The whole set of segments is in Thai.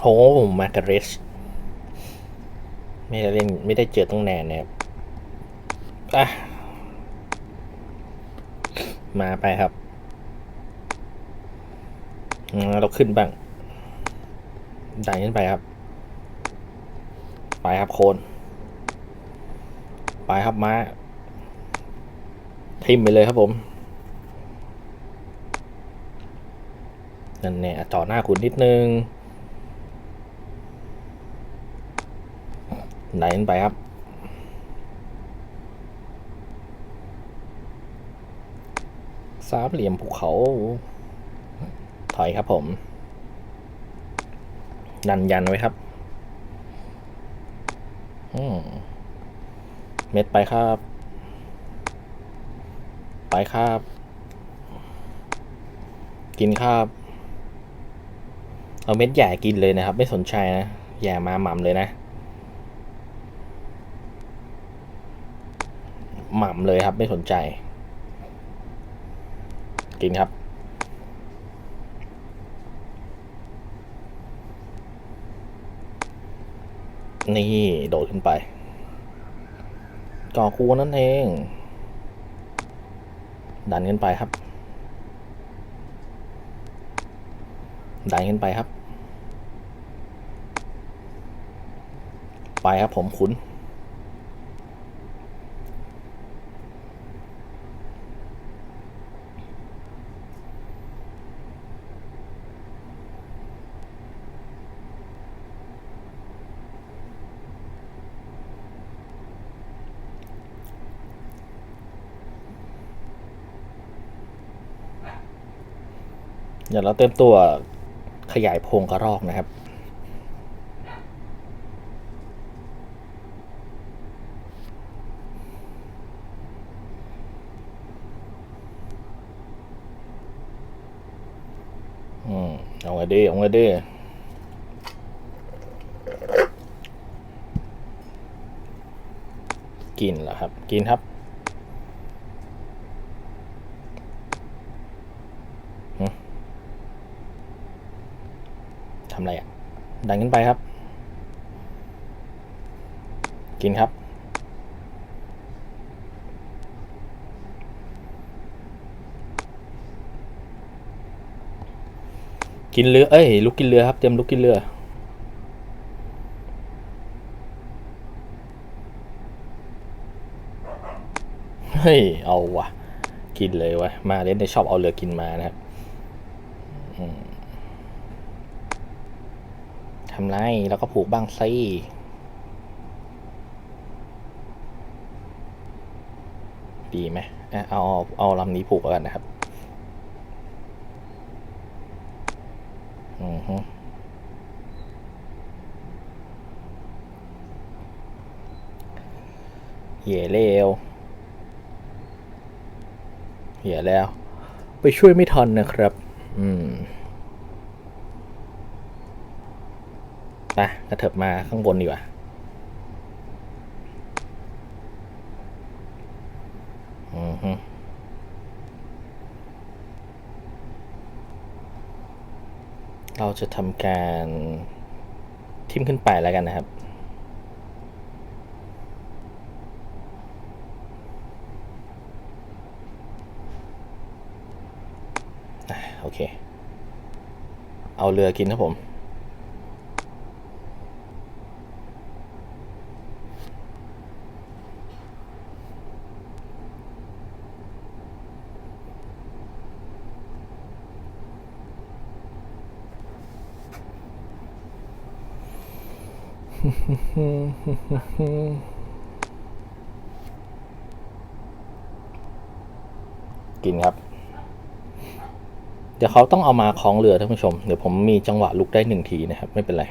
โหมาการเรสไม่ได้เล่นไม่ได้เจอตั้งนนนะครับอะมาไปครับเราขึ้นบ้างดันขึ้นไปครับ ไปครับโคน ไปครับม้าทิมไปเลยครับผม นั่นเนี่ยต่อหน้าคุณนิดนึง ไหลขึ้นไปครับ สามเหลี่ยมภูเขา ถอยครับผม ดันยันไว้ครับ เม็ดไปครับ ไปครับ กินครับ เอาเม็ดใหญ่กินเลยนะครับ ไม่สนใจนะ อย่ามาหม่ำเลยนะ หม่ำเลยครับ ไม่สนใจ กินครับนี่โดดขึ้นไปก่อครูนั่นเอง ดันขึ้นไปครับ ดันขึ้นไปครับ ไปครับผมขุน เดี๋ยวเราเติมตัวขยายโพรงกระรอกนะครับ อืม เอาไงดีเอาไงดีกินเหรอครับ กินครับ ทำอะไรอะ ดันขึ้นไปครับ กินครับกินเรือ เอ้ย ลุกกินเรือครับ เตรียมลุกกินเรือ เฮ้ย เอาวะ กินเลยวะ มาเล่นในชอบเอาเรือกินมานะครับ อืม ทำไรแล้วก็ผูกบ้างสิดีไหมอะเอาเอาลำนี้ผูกกันนะครับ อือฮึเหี้ยเลวเหี้ยแล้ว ไปช่วยไม่ทันนะครับ อืม ไปกระเถิบมาข้างบนดีกว่าอือฮึเราจะทำการทิมขึ้นไปแล้วกันนะครับ โอเค เอาเรือกินครับผม กินครับ เดี๋ยวเขาต้องเอามาคล้องเรือท่านผู้ชม เดี๋ยวผมมีจังหวะลุกได้หนึ่งทีนะครับ ไม่เป็นไร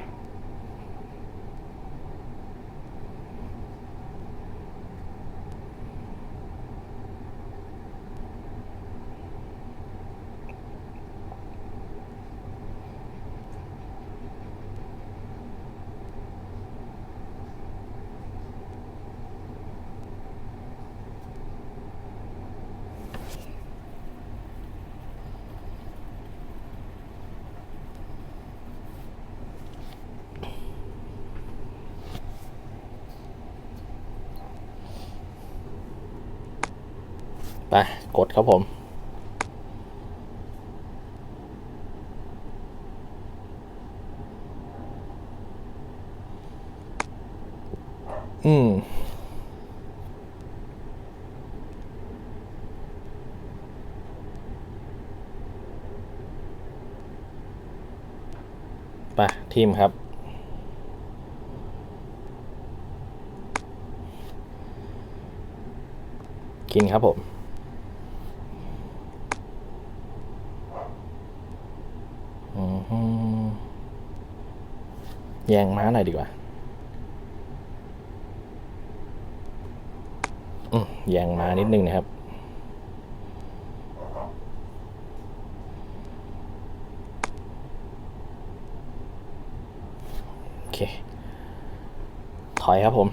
ไป กดครับผม อืมไปทีมครับกินครับผม อือฮึ แยงม้าหน่อยดีกว่าอืมแยงม้านิดนึงนะครับ โอเค ถอยครับผม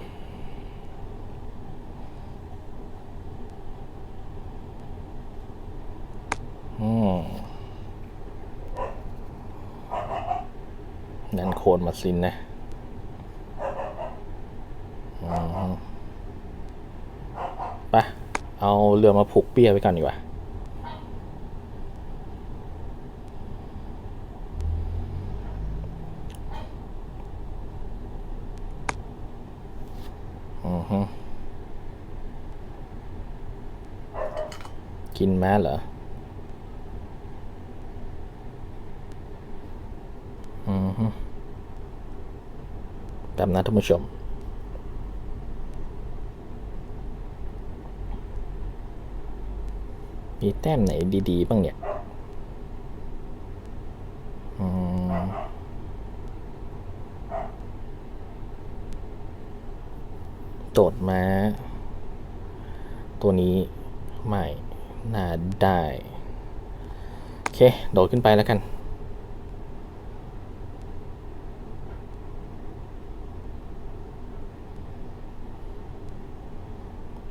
อืม ดันโคนมาซินนะไปเอาเรือมาผูกเปียไว้ก่อนดีกว่าอือฮึกินแม้เหรออฮึ ตามนะท่านผู้ชมมีแต้มไหนดีๆ บ้างเนี่ยโดดม้า ตัวนี้ไม่ น่าได้ โอเค โดดขึ้นไปแล้วกัน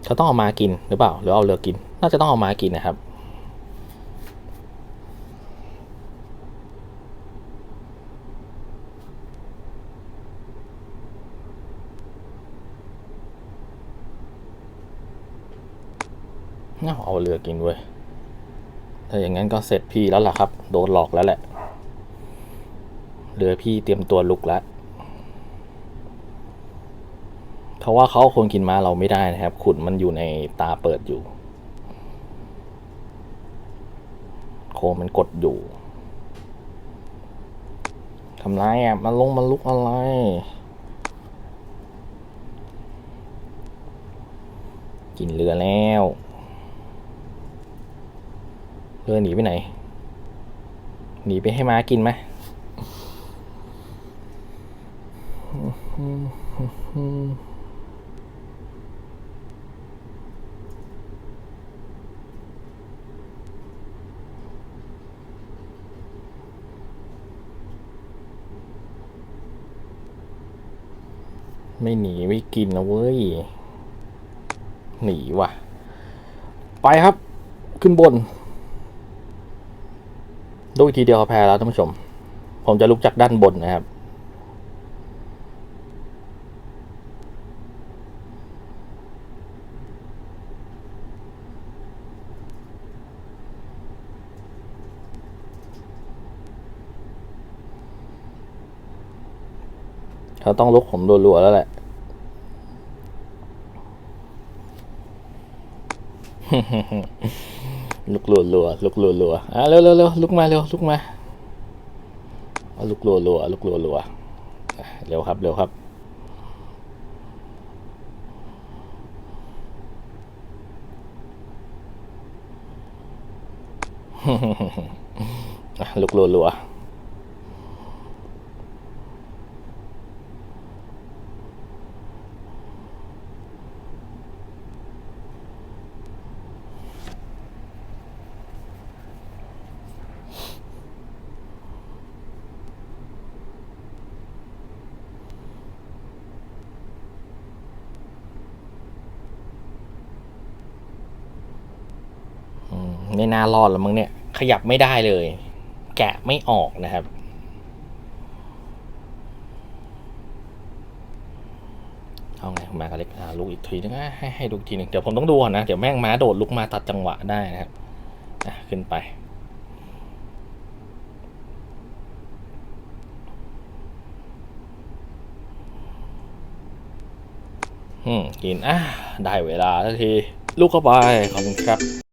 เขาต้องเอามากินหรือเปล่า หรือเอาเรือกิน น่าจะต้องเอามากินนะครับ น่าเอาเรือกินเว้ย ถ้าอย่างนั้นก็เสร็จพี่แล้วล่ะครับ โดนหลอกแล้วแหละ เรือพี่เตรียมตัวลุกแล้ว เพราะว่าเขาคนกินม้าเราไม่ได้นะครับ ขุนมันอยู่ในตาเปิดอยู่ โคมันกดอยู่ทำไรอะมันลงมันลุกอะไรกินเรือแล้วเรือหนีไปไหน หนีไปให้ม้ากินไหม ไม่หนีไม่กินนะเว้ย หนีว่ะ ไปครับ ขึ้นบน ดูอีกทีเดียวแพ้แล้วท่านผู้ชม ผมจะลุกจากด้านบนนะครับ เขาต้องลุกผมรัวๆแล้วแหละลุกรัวรัวๆลุกรัวรัวๆอะเร็วเร็วเร็วลุกมาเร็วลุกมาลุกรัวรัวๆลุกรัวรัวๆอะเร็วครับเร็วครับ ลุกรัวรัวๆ ไม่น่ารอดแล้วมั้งเนี่ย ขยับไม่ได้เลย แกะไม่ออกนะครับ เอาไงมากับเล็กอ่าลุกอีกทีนึงอะให้ให้ดูอีกทีนึงเดี๋ยวผมต้องดูก่อนนะ เดี๋ยวแม่งม้าโดดลุกมาตัดจังหวะได้นะครับขึ้นไปอืมกินอะได้เวลาทันที ลูกเข้าไป ขอบคุณครับ